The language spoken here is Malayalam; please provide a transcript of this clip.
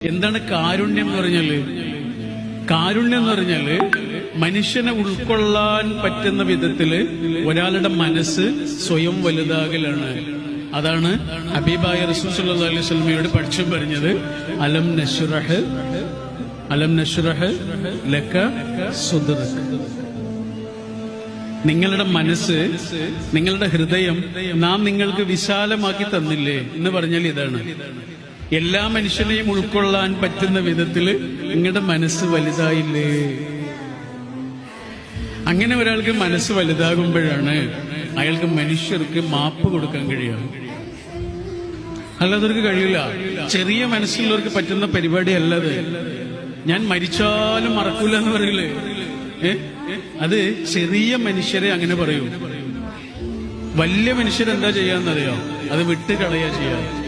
എന്താണ് കാരുണ്യം എന്ന് പറഞ്ഞാൽ? കാരുണ്യം എന്ന് പറഞ്ഞാൽ മനുഷ്യനെ ഉൾക്കൊള്ളാൻ പറ്റുന്ന വിധത്തിൽ ഒരാളുടെ മനസ്സ് സ്വയം വലുതാകലാണ്. അതാണ് ഹബീബായ റസൂസ് അലൈഹി സ്വലമയോട് പഠിച്ചു പറഞ്ഞത് അലം നഷുറഹ് അലം നഷുറഹ് ലക്ക നിങ്ങളുടെ മനസ്സ് നിങ്ങളുടെ ഹൃദയം നാം നിങ്ങൾക്ക് വിശാലമാക്കി തന്നില്ലേ എന്ന് പറഞ്ഞാൽ ഇതാണ്. എല്ലാ മനുഷ്യനെയും ഉൾക്കൊള്ളാൻ പറ്റുന്ന വിധത്തിൽ നിങ്ങളുടെ മനസ്സ് വലുതായില്ലേ? അങ്ങനെ ഒരാൾക്ക് മനസ്സ് വലുതാകുമ്പോഴാണ് അയാൾക്ക് മനുഷ്യർക്ക് മാപ്പ് കൊടുക്കാൻ കഴിയുക. അല്ലാതെ കഴിയില്ല. ചെറിയ മനസ്സുള്ളവർക്ക് പറ്റുന്ന പരിപാടി അല്ലത്. ഞാൻ മരിച്ചാലും മറക്കൂല എന്ന് പറയില്ലേ അത് ചെറിയ മനുഷ്യരെ അങ്ങനെ പറയൂ. വലിയ മനുഷ്യരെന്താ ചെയ്യാന്നറിയോ? അത് വിട്ട് കളയാ ചെയ്യാ.